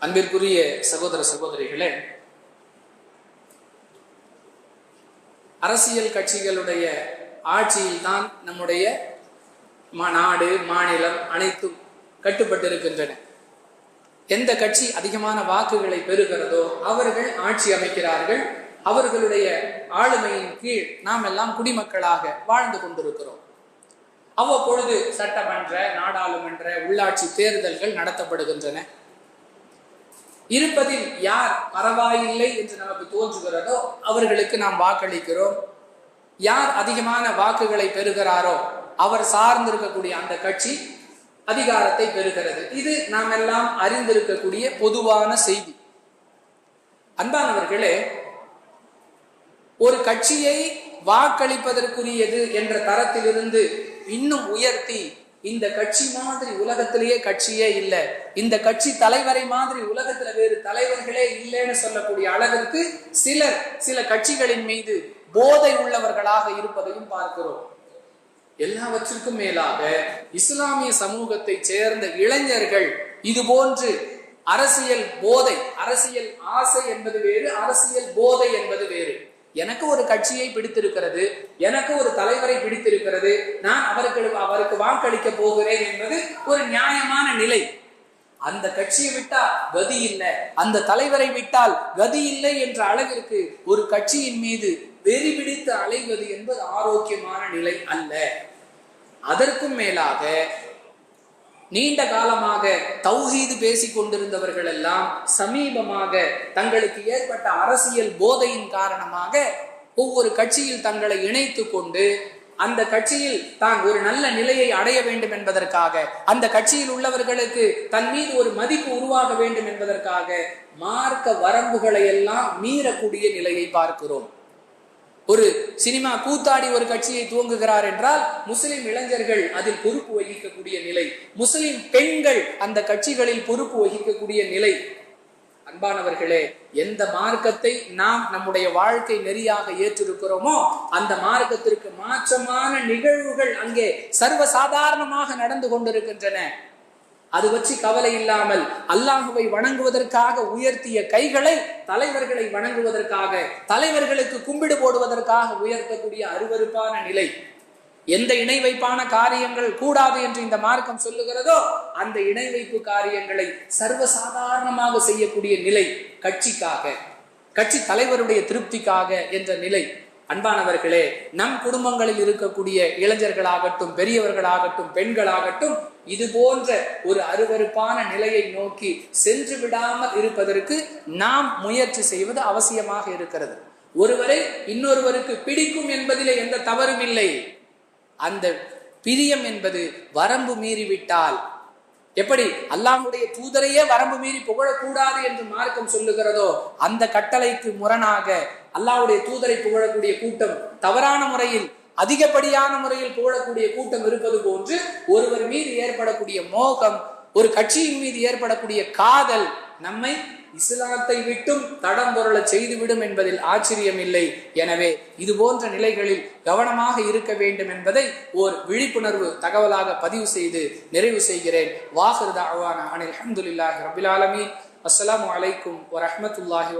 அன்பிற்குரிய சகோதர சகோதரிகளே அரசியல் கட்சிகளுடைய ஆட்சியில்தான் நம்முடைய நாடு மாநிலம் அனைத்தும் கட்டுப்பட்டிருக்கின்றன. எந்த கட்சி அதிகமான வாக்குகளை பெறுகிறதோ அவர்கள் ஆட்சி அமைக்கிறார்கள். அவர்களுடைய ஆளுமையின் கீழ் நாம் எல்லாம் குடிமக்களாக வாழ்ந்து கொண்டிருக்கிறோம். அவ்வப்பொழுது சட்டமன்ற நாடாளுமன்ற உள்ளாட்சி தேர்தல்கள் நடத்தப்படுகின்றன. இருப்பதில் யார் பரவாயில்லை என்று நமக்கு தோன்றுகிறதோ அவர்களுக்கு நாம் வாக்களிக்கிறோம். யார் அதிகமான வாக்குகளை பெறுகிறாரோ அவர் சார்ந்திருக்கக்கூடிய அந்த கட்சி அதிகாரத்தை பெறுகிறது. இது நாம் எல்லாம் அறிந்திருக்கக்கூடிய பொதுவான செய்தி. அன்பானவர்களே ஒரு கட்சியை வாக்களிப்பதற்குரியது என்ற தரத்திலிருந்து இன்னும் உயர்த்தி இந்த கட்சி மாதிரி உலகத்திலேயே கட்சியே இல்லை. இந்த கட்சி தலைவரை மாதிரி உலகத்துல வேறு தலைவர்களே இல்லைன்னு சொல்லக்கூடிய அளவிற்கு சிலர் சில கட்சிகளின் மீது போதை உள்ளவர்களாக இருப்பதையும் பார்க்கிறோம். எல்லாவற்றிற்கும் மேலாக இஸ்லாமிய சமூகத்தை சேர்ந்த இளைஞர்கள் இது போன்று அரசியல் போதை அரசியல் ஆசை என்பது வேறு அரசியல் போதை என்பது வேறு. எனக்கு ஒரு கட்சியை பிடித்திருக்கிறது எனக்கு ஒரு தலைவரை பிடித்திருக்கிறது நான் அவர்களுக்கு அவருக்கு வாக்களிக்க போகிறேன் என்பது ஒரு நியாயமான நிலை. அந்த கட்சியை விட்டால் கதி இல்லை. அந்த தலைவரை விட்டால் கதி இல்லை என்ற அளவிற்கு ஒரு கட்சியின் மீது வெறி பிடித்து அலைவது என்பது ஆரோக்கியமான நிலை அல்ல. அதற்கும் மேலாக நீண்ட காலமாக தௌஹீது பேசிக் கொண்டிருந்தவர்கள் எல்லாம் சமீபமாக தங்களுக்கு ஏற்பட்ட அரசியல் போதையின் காரணமாக ஒவ்வொரு கட்சியில் தங்களை இணைத்து கொண்டு அந்த கட்சியில் தான் ஒரு நல்ல நிலையை அடைய வேண்டும் என்பதற்காக அந்த கட்சியில் உள்ளவர்களுக்கு தன் மீது ஒரு மதிப்பு உருவாக வேண்டும் என்பதற்காக மார்க்க வரம்புகளை எல்லாம் மீறக்கூடிய நிலையை பார்க்கிறோம். ஒரு சினிமா கூத்தாடி ஒரு கட்சியை துவங்குகிறார் என்றால் முஸ்லிம் இளைஞர்கள் அதில் பொறுப்பு வகிக்கக்கூடிய நிலை முஸ்லிம் பெண்கள் அந்த கட்சிகளில் பொறுப்பு வகிக்கக்கூடிய நிலை அன்பானவர்களே எந்த மார்க்கத்தை நாம் நம்முடைய வாழ்க்கை நெறியாக ஏற்றிருக்கிறோமோ அந்த மார்க்கத்திற்கு மாற்றமான நிகழ்வுகள் அங்கே சர்வசாதாரணமாக நடந்து கொண்டிருக்கின்றன. அது வச்சு கவலை இல்லாமல் அல்லாஹுவை வணங்குவதற்காக உயர்த்திய கைகளை தலைவர்களை வணங்குவதற்காக தலைவர்களுக்கு கும்பிடு போடுவதற்காக உயர்த்தக்கூடிய அருவருப்பான நிலை எந்த இணை வைப்பான காரியங்கள் கூடாது என்று இந்த மார்க்கம் சொல்லுகிறதோ அந்த இணை வைப்பு காரியங்களை சர்வசாதாரணமாக செய்யக்கூடிய நிலை கட்சிக்காக கட்சி தலைவருடைய திருப்திக்காக என்ற நிலை. அன்பானவர்களே நம் குடும்பங்களில் இருக்கக்கூடிய இளைஞர்களாகட்டும் பெரியவர்களாகட்டும் பெண்களாகட்டும் இது போன்ற ஒரு அருவருப்பான நிலையை நோக்கி சென்று விடாமல் இருப்பதற்கு நாம் முயற்சி செய்வது அவசியமாக இருக்கிறது. ஒருவரை இன்னொருவருக்கு பிடிக்கும் என்பதிலே எந்த தவறும் இல்லை. அந்த பிரியம் என்பது வரம்பு மீறிவிட்டால். எப்படி? அல்லாஹுடைய தூதரையே வரம்பு மீறி புகழக்கூடாது என்று மார்க்கம் சொல்லுகிறதோ அந்த கட்டளைக்கு முரணாக அல்லாஹுடைய தூதரை புகழக்கூடிய கூட்டம் தவறான முறையில் அதிகப்படியான முறையில் புகழக்கூடிய கூட்டம் இருப்பது போன்று ஒருவர் மீது ஏற்படக்கூடிய மோகம் ஒரு கட்சியின் மீது ஏற்படக்கூடிய காதல் நம்மை இஸ்லாத்தை விட்டும் தடம் பொருள செய்துவிடும் என்பதில் ஆச்சரியம் இல்லை எனவே இது போன்ற நிலைகளில் கவனமாக இருக்க வேண்டும் என்பதை ஓர் விழிப்புணர்வு தகவலாக பதிவு செய்து நிறைவு செய்கிறேன். வாஹிர் தாவான அனில் அஹமதுல்லாஹி ரபில் அஸ்லாம் வலைக்கும் அலைக்கும் வரஹ்மத்துல்லாஹி